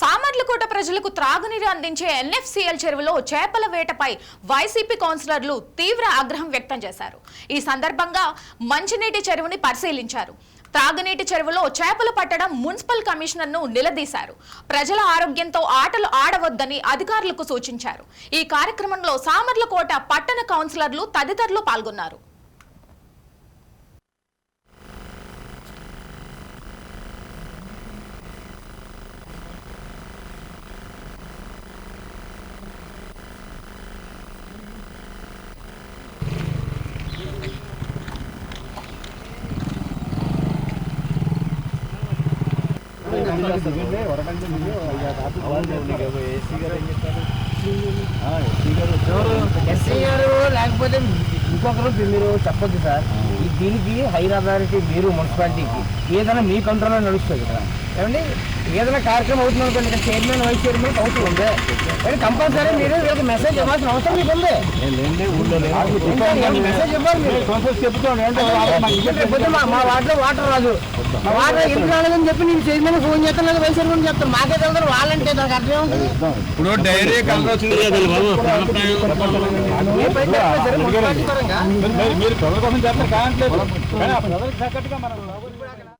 సామర్లకోట ప్రజలకు త్రాగునీరు అందించే ఎన్ఎఫ్సిఎల్ చెరువులో చేపల వేటపై వైసీపీ కౌన్సిలర్లు తీవ్ర ఆగ్రహం వ్యక్తం చేశారు. ఈ సందర్భంగా మంచినీటి చెరువుని పరిశీలించారు. త్రాగునీటి చెరువులో చేపలు పట్టడం మున్సిపల్ కమిషనర్ను నిలదీశారు. ప్రజల ఆరోగ్యంతో ఆటలు ఆడవద్దని అధికారులకు సూచించారు. ఈ కార్యక్రమంలో సామర్లకోట పట్టణ కౌన్సిలర్లు తదితరులు పాల్గొన్నారు. ఎస్ఐ గారు లేకపోతే ఇంకొకరు మీరు చెప్పొద్దు సార్ దీనికి హైర్ అథారిటీ మీరు మున్సిపాలిటీకి ఏదైనా మీ కంట్రోల్లో నడుస్తుంది ఇక్కడ ఏమండి ఏదైనా కార్యక్రమం అవుతుంది అనుకోండి ఇక్కడ చైర్మన్ వైస్ చైర్మన్ అవుతుంది కంపల్సరీ మీరు వీళ్ళకి మెసేజ్ ఇవ్వాల్సిన అవసరం మీకు ఉంది. మెసేజ్ ఇవ్వాలి మీరు. మా వాటర్ రాదు. మా వాటర్ ఎందుకు రాలేదని చెప్పి నేను ఫోన్ చేస్తాను లేదా వైస్ చైర్మన్ చెప్తాను. మాకే తెలుసు వాళ్ళంటే దానికి అర్థం ఉంటుంది ఇప్పుడు డైరీ మీరు ప్రజల కోసం చేస్తారు ప్రజలకు తగ్గట్టుగా మనం